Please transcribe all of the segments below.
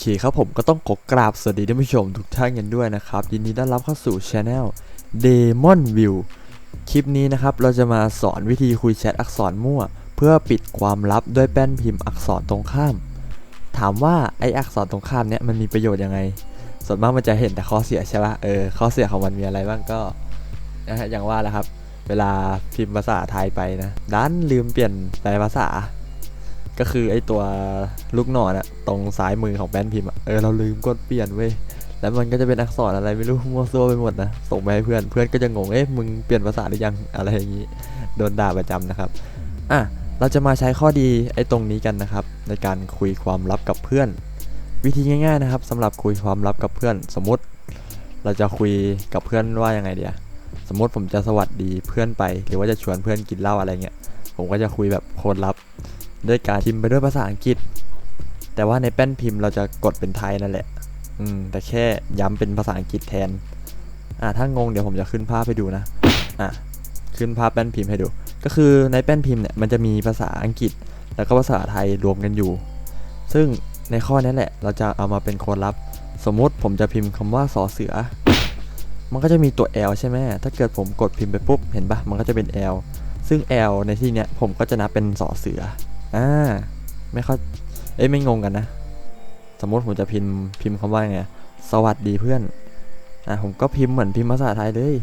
เคครับผมก็ต้องขอกราบสวัสดีท่านผู้ชมทุกท่านกันด้วยนะครับ ยินดีต้อนรับเข้าสู่ช anel Demon View คลิปนี้นะครับเราจะมาสอนวิธีคุยแชทอักษรมั่ว เพื่อปิดความลับด้วยแป้นพิมพ์อักษรตรงข้าม ถามว่าไออักษรตรงข้ามเนี้ยมันมีประโยชน์ยังไง ส่วนมากมันจะเห็นแต่ข้อเสียใช่ปะเออข้อเสียของมันมีอะไรบ้างก็นะฮะอย่างว่าแหละครับ เวลาพิมพ์ภาษาไทยไปนะดันลืมเปลี่ยนแปลภาษา ก็คือไอตัวลูกหนอนอะตรงซ้ายมือของแป้นพิมพ์อะเออเราลืมกดเปลี่ยนเว้ยแล้วมันก็จะเป็นอักษรอะไรไม่รู้มั่วซั่วไปหมดนะส่งไปให้เพื่อนเพื่อนก็จะงงเอ๊ะมึงเปลี่ยนภาษาหรือยังอะไรอย่างนี้โดนด่าประจำนะครับอะเราจะมาใช้ข้อดีไอ้ตรงนี้กันนะครับ ในการคุยความลับกับเพื่อน วิธีง่ายๆนะครับสำหรับคุยความลับกับเพื่อน สมมติ เราจะคุยกับเพื่อนว่ายังไงเดียสมมติผมจะสวัสดีเพื่อนไป หรือว่าจะชวนเพื่อนกินเหล้าอะไรเงี้ยผมก็จะคุยแบบโค้ดลับ ด้วยการพิมพ์ไปด้วยภาษาอังกฤษ แต่ว่าในแป้นพิมพ์เราจะกดเป็นไทยนั่นแหละ อืม แต่แค่ย้ำเป็นภาษาอังกฤษแทน อ่าถ้างงเดี๋ยวผมจะขึ้นภาพให้ดูนะ อะ ขึ้นภาพแป้นพิมพ์ให้ดู ก็คือในแป้นพิมพ์เนี่ยมันจะมีภาษาอังกฤษ แล้วก็ภาษาไทยรวมกันอยู่ ซึ่งในข้อนี้แหละ เราจะเอามาเป็นโค้ดลับ สมมุติผมจะพิมพ์คำว่าสอเสือ มันก็จะมีตัว L ใช่ไหม ถ้าเกิดผมกดพิมพ์ไปปุ๊บ เห็นปะมันก็จะเป็น L ซึ่ง L ในที่เนี้ยผมก็จะนับเป็นสอเสือ อ่า ไม่เข้า เอ้ยไม่งงกันนะ สมมติผมจะพิมพ์พิมพ์คำว่าไง สวัสดีเพื่อน อ่าผมก็พิมพ์เหมือนพิมพ์ภาษาไทยเลย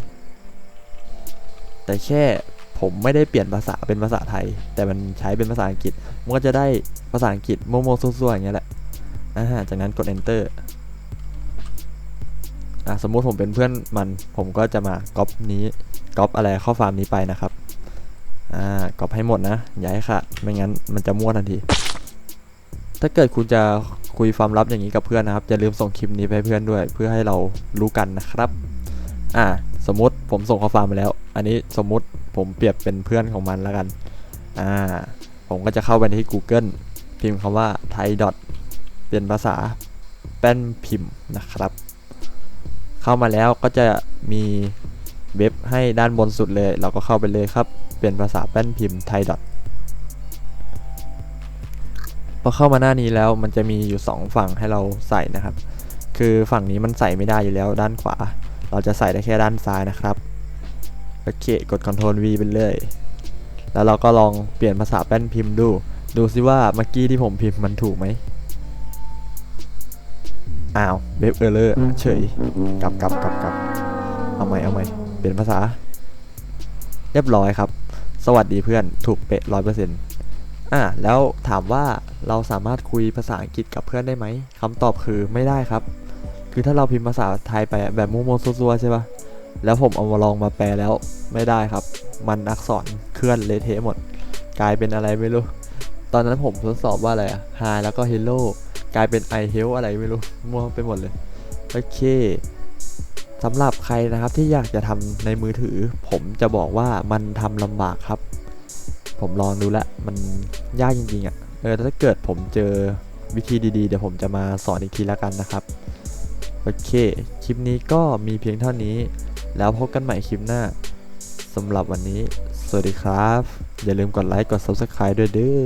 แต่แค่ผมไม่ได้เปลี่ยนภาษาเป็นภาษาไทย แต่มันใช้เป็นภาษาอังกฤษ มันก็จะได้ภาษาอังกฤษโมโมซัวๆอย่างเงี้ยแหละ อ่า จากนั้นกด enter อะสมมุติผมเป็นเพื่อนมัน ผมก็จะมาก๊อปนี้ก๊อปอะไรข้อความนี้ไปนะครับ อ่ากรอบให้หมดนะ อย่าให้ขาดไม่งั้นมันจะมั่วทันที ถ้าเกิดคุณจะคุยความลับอย่างนี้กับเพื่อนนะครับอย่าลืมส่งคลิปนี้ไปเพื่อนด้วย เพื่อให้เรารู้กันนะครับ อ่า สมมติผมส่งข้อความไปแล้ว อันนี้สมมุติผมเปรียบเป็นเพื่อนของมันแล้วกัน อ่า ผมก็จะเข้าไปที่ Google พิมพ์คำว่าไทยดอทเป็นภาษาแป้นพิมพ์นะครับ เข้ามาแล้วก็จะมี เว็บให้ด้านบนสุดเลย เราก็เข้าไปเลยครับ เป็นภาษาแป้นพิมพ์ไทยดอทพอเข้ามาหน้านี้แล้วมันจะมีอยู่ 2 ฝั่งให้เราใส่นะครับ คือฝั่งนี้มันใส่ไม่ได้อยู่แล้วด้านขวา เราจะใส่ได้แค่ด้านซ้ายนะครับโอเคกด Ctrl V ไปเลย แล้วเราก็ลองเปลี่ยนภาษาแป้นพิมพ์ดู ดูซิว่าเมื่อกี้ที่ผมพิมพ์มันถูกไหมอ้าวเว็บเออร์เลอร์เฉยกลับกลับกลับกลับเอาใหม่เอาใหม่ เปลี่ยนภาษา เรียบร้อยครับ สวัสดีเพื่อนถูกเป๊ะร้อยเปอร์เซ็นต์อะแล้วถามว่าเราสามารถคุยภาษาอังกฤษกับเพื่อนได้ไหมคำตอบคือไม่ได้ครับ คือถ้าเราพิมพ์ภาษาไทยไปแบบมูโมซัวใช่ปะแล้วผมเอามาลองมาแปลแล้วไม่ได้ครับ มันอักษรเคลื่อนเละเทะหมด กลายเป็นอะไรไม่รู้ ตอนนั้นผมทดสอบว่าอะไรอะ hi แล้วก็ hello กลายเป็น I help อะไรไม่รู้มั่วไปหมดเลย โอเค สำหรับใครนะครับที่อยากจะทำในมือถือ ผมจะบอกว่ามันทำลำบากครับ ผมลองดูแล้วมันยากจริงๆอะ่ะเออถ้าเกิดผมเจอวิธีดีๆ เดี๋ยวผมจะมาสอนอีกทีแล้วกันนะครับ โอเค คลิปนี้ก็มีเพียงเท่านี้ แล้วพบกันใหม่คลิปหน้าสำหรับวันนี้ สวัสดีครับ อย่าลืมกดไลค์ กด Subscribe ด้วยเด้อ